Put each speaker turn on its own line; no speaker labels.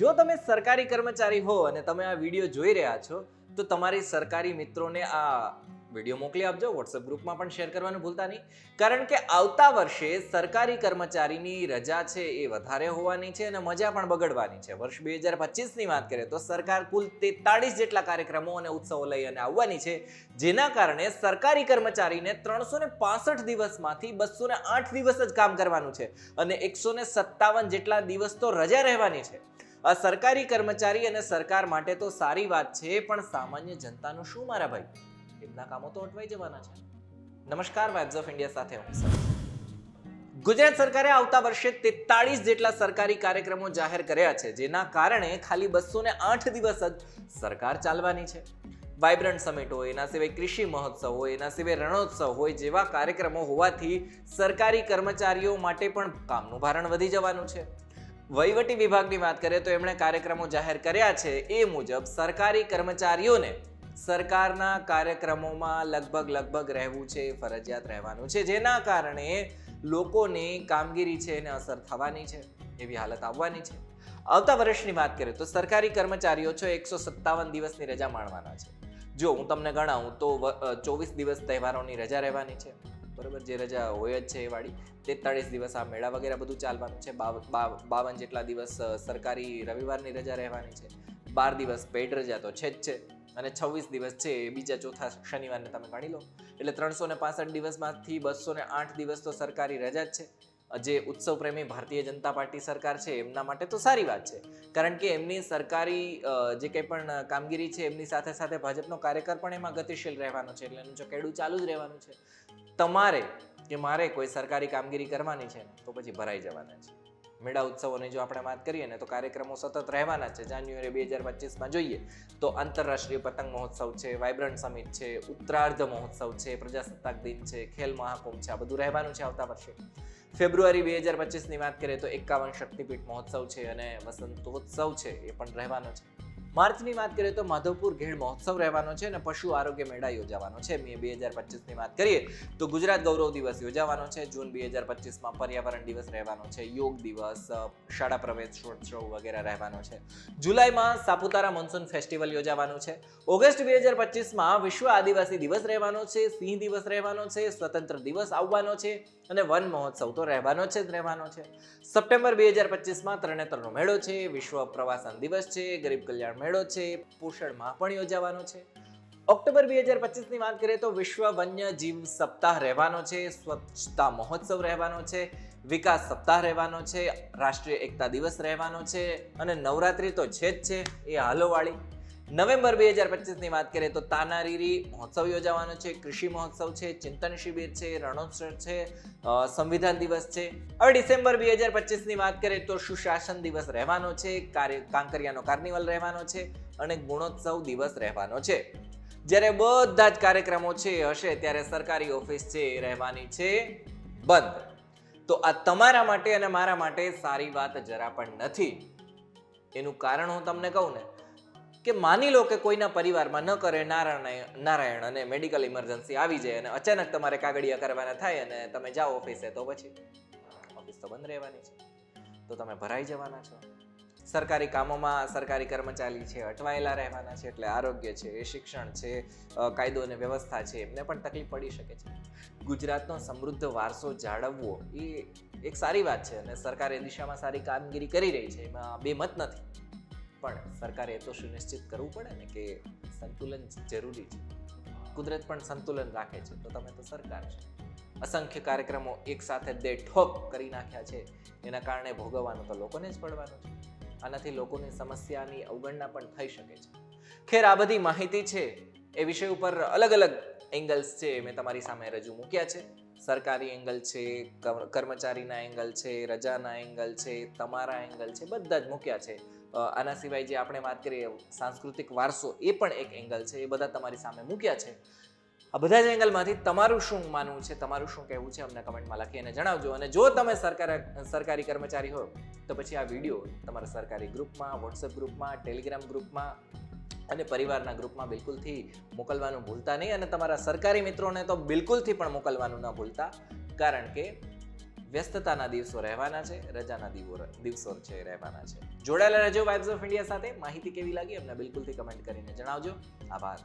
જો તમે સરકારી કર્મચારી હો અને તમે આ વીડિયો જોઈ રહ્યા છો, તો તમારી સરકારી મિત્રોને આ વીડિયો મોકલી આપજો વોટ્સએપ ગ્રુપમાં પણ શેર કરવાનું ભૂલતા નહીં. કારણ કે આવતા વર્ષે સરકારી કર્મચારીની રજા છે એ વધારે હોવાની છે અને મજા પણ બગડવાની છે. વર્ષ બે હજાર પચીસની વાત કરીએ તો સરકાર કુલ તેતાળીસ જેટલા કાર્યક્રમો અને ઉત્સવો લઈ અને આવવાની છે, જેના કારણે સરકારી કર્મચારીને ત્રણસો ને પાસઠ દિવસમાંથી બસો ને આઠ દિવસ જ કામ કરવાનું છે અને એકસો ને સત્તાવન જેટલા દિવસ તો રજા રહેવાની છે. આ સરકારી કર્મચારી અને સરકાર માટે તો સારી વાત છે, પણ સામાન્ય જનતાનું શું મારા ભાઈ? એમના કામો તો અટવાઈ જવાના છે. નમસ્કાર વાઇબ્સ ઓફ ઇન્ડિયા સાથે હું સર ગુજરાત સરકારે આવતા વર્ષે તેતાળીસ જેટલા સરકારી કાર્યક્રમો જાહેર કર્યા છે, જેના કારણે ખાલી બસો ને આઠ દિવસ જ સરકાર ચાલવાની છે. વાઇબ્રન્ટ સમિટ હોય, એના સિવાય કૃષિ મહોત્સવ હોય, એના સિવાય રણોત્સવ હોય, જેવા કાર્યક્રમો હોવાથી સરકારી કર્મચારીઓ માટે પણ કામનું ભારણ વધી જવાનું છે. વહીવટી વિભાગની વાત કરીએ તો એમણે કાર્યક્રમો જાહેર કર્યા છે. એ મુજબ સરકારી કર્મચારીઓને સરકારના કાર્યક્રમોમાં લગભગ લગભગ રહેવું છે, ફરજિયાત રહેવાનું છે. જેના કારણે લોકોની કામગીરી છે એને અસર થવાની છે, એવી હાલત આવવાની છે. આવતા વર્ષની વાત કરીએ તો સરકારી કર્મચારીઓ છો એકસો સત્તાવન દિવસની રજા માણવાના છે. જો હું તમને ગણાવું તો ચોવીસ દિવસ તહેવારોની રજા રહેવાની છે. બરોબર? જે રજા હોય જ છે એ વાળી. તેતાળીસ દિવસ આ મેળા વગેરે બધું ચાલવાનું છે. બાવ- બાવ- બાવન જેટલા દિવસ સરકારી રવિવારની રજા રહેવાની છે. બાર દિવસ પેડ રજા તો છે જ છે. અને છવ્વીસ દિવસ છે એ બીજા ચોથા શનિવારને તમે ગણી લો. એટલે ત્રણસો ને પાસઠ દિવસમાંથી બસો ને આઠ દિવસ તો સરકારી રજા જ છે. જે ઉત્સવ પ્રેમી ભારતીય જનતા પાર્ટી સરકાર છે, એમના માટે તો સારી વાત છે. કારણ કે એમની સરકારી જે કંઈ પણ કામગીરી છે, એમની સાથે સાથે ભાજપનો કાર્યકર પણ એમાં ગતિશીલ રહેવાનો છે, એટલે એનું ચકેડું ચાલુ જ રહેવાનું છે. તમારે કે મારે કોઈ સરકારી કામગીરી કરવાની છે તો પછી ભરાઈ જવાના છે. મેળા ઉત્સવોની જો આપણે વાત કરીએ ને, તો કાર્યક્રમો સતત રહેવાના છે. જાન્યુઆરી બે હજાર પચીસમાં જોઈએ તો આંતરરાષ્ટ્રીય પતંગ મહોત્સવ છે, વાઇબ્રન્ટ સમિટ છે, ઉત્તરાર્ધ મહોત્સવ છે, પ્રજાસત્તાક દિન છે, ખેલ મહાકુંભ છે, આ બધું રહેવાનું છે આવતા વર્ષે. ફેબ્રુઆરી બે હજાર પચીસની વાત કરીએ તો એકાવન શક્તિપીઠ મહોત્સવ છે અને વસંતોત્સવ છે, એ પણ રહેવાનો છે. માર્ચની વાત કરીએ તો માધવપુર ઘેડ મહોત્સવ રહેવાનો છે અને પશુ આરોગ્ય મેળા યોજાવાનો છે. મે બે હજાર પચીસની વાત કરીએ તો ગુજરાત ગૌરવ દિવસ યોજાવાનો છે. જૂન બે હજાર પચીસમાં પર્યાવરણ દિવસ રહેવાનો છે. યોગ દિવસ શાળા પ્રવેશોત્સવ વગેરે રહેવાનો છે. જુલાઈમાં સાપુતારા મોન્સૂન ફેસ્ટિવલ યોજાવાનું છે. ઓગસ્ટ બે હજાર પચીસમાં વિશ્વ આદિવાસી દિવસ રહેવાનો છે. સિંહ દિવસ રહેવાનો છે. સ્વતંત્ર દિવસ આવવાનો છે અને વન મહોત્સવ તો રહેવાનો છે જ રહેવાનો છે. સપ્ટેમ્બર બે હજાર પચીસમાં તરણેતરનો મેળો છે. વિશ્વ પ્રવાસન દિવસ છે. ગરીબ કલ્યાણ મેળો છે, પોષણમાં પણ યોજાવાનો છે. ઓક્ટોબર બે હજાર પચીસની વાત કરીએ તો વિશ્વ વન્ય જીવ સપ્તાહ રહેવાનો છે, સ્વચ્છતા મહોત્સવ રહેવાનો છે, વિકાસ સપ્તાહ રહેવાનો છે, રાષ્ટ્રીય એકતા દિવસ રહેવાનો છે અને નવરાત્રી તો છે જ છે, એ હાલોવાળી. નવેમ્બર બે હજાર પચીસની વાત કરીએ તો તાનારીરી મહોત્સવ યોજાવાનો છે, કૃષિ મહોત્સવ છે, ચિંતન શિબિર છે, રણોત્સવ છે સંવિધાન દિવસ છે. હવે ડિસેમ્બર બે હજાર પચીસની વાત કરીએ તો સુશાસન દિવસ રહેવાનો છે, કાર્ય, કાંકરિયાનો કાર્નિવલ રહેવાનો છે અને ગુણોત્સવ દિવસ રહેવાનો છે. જ્યારે બધા જ કાર્યક્રમો છે હશે, ત્યારે સરકારી ઓફિસ છે એ રહેવાની છે બંધ. તો આ તમારા માટે અને મારા માટે સારી વાત જરા પણ નથી. એનું કારણ હું તમને કહું ને કે માની લો કે કોઈના પરિવારમાં ન કરે નારાયણ નારાયણ અને મેડિકલ ઇમરજન્સી આવી જાય અને અચાનક તમારે કાગળિયા કરવાના થાય અને તમે જાઓ ઓફિસે તો પછી ઓફિસ તો બંધ રહેવાની છે. તો તમે ભરાઈ જવાના છો. સરકારી કામોમાં સરકારી કર્મચારી છે, અટવાયેલા રહેવાના છે, એટલે આરોગ્ય છે શિક્ષણ છે કાયદો અને વ્યવસ્થા છે, એમને પણ તકલીફ પડી શકે છે. ગુજરાતનો સમૃદ્ધ વારસો જાળવવો એ એક સારી વાત છે અને સરકાર એ દિશામાં સારી કામગીરી કરી રહી છે, એમાં બે મત નથી. પણ સરકારે એ તો સુનિશ્ચિત કરવું પડે ને કે સંતુલન જરૂરી છે. કુદરત પણ સંતુલન રાખે છે. તો તમે તો સરકાર છે. અસંખ્ય કાર્યક્રમો એક સાથે દે ઠોક કરી નાખ્યા છે. એના કારણે ભોગવવાનું તો લોકોને જ પડવાનું છે. આનાથી લોકોની સમસ્યાની અવગણના પણ થઈ શકે છે. ખેર, આ બધી માહિતી છે એ વિષય ઉપર અલગ અલગ એંગલ્સ છે મેં તમારી સામે રજૂ મૂક્યા છે. સરકારી એંગલ છે કર્મચારીના એંગલ છે, રજાના એંગલ છે, તમારા એંગલ છે, બધા જ મૂક્યા છે. આના સિવાય જે આપણે વાત કરીએ સાંસ્કૃતિક વારસો, એ પણ એક એંગલ છે, એ બધા તમારી સામે મૂક્યા છે. આ બધા જ એંગલમાંથી તમારું શું માનવું છે, તમારું શું કહેવું છે, અમને કમેન્ટમાં લખી અને જણાવજો. અને જો તમે સરકાર, સરકારી કર્મચારી હો, તો પછી આ વીડિયો તમારા સરકારી ગ્રુપમાં વોટ્સએપ ગ્રુપમાં ટેલિગ્રામ ગ્રુપમાં અને પરિવારના ગ્રુપમાં બિલકુલથી મોકલવાનું ભૂલતા નહીં અને તમારા સરકારી મિત્રોને તો બિલકુલથી પણ મોકલવાનું ન ભૂલતા. કારણ કે વ્યસ્તતાના દિવસો રહેવાના છે, રજાના દિવસો છે, રહેવાના છે. જોડાયેલા રહેજો વાઇબ્સ ઓફ ઇન્ડિયા સાથે. માહિતી કેવી લાગી, અમને બિલકુલથી કમેન્ટ કરીને જણાવજો. આભાર.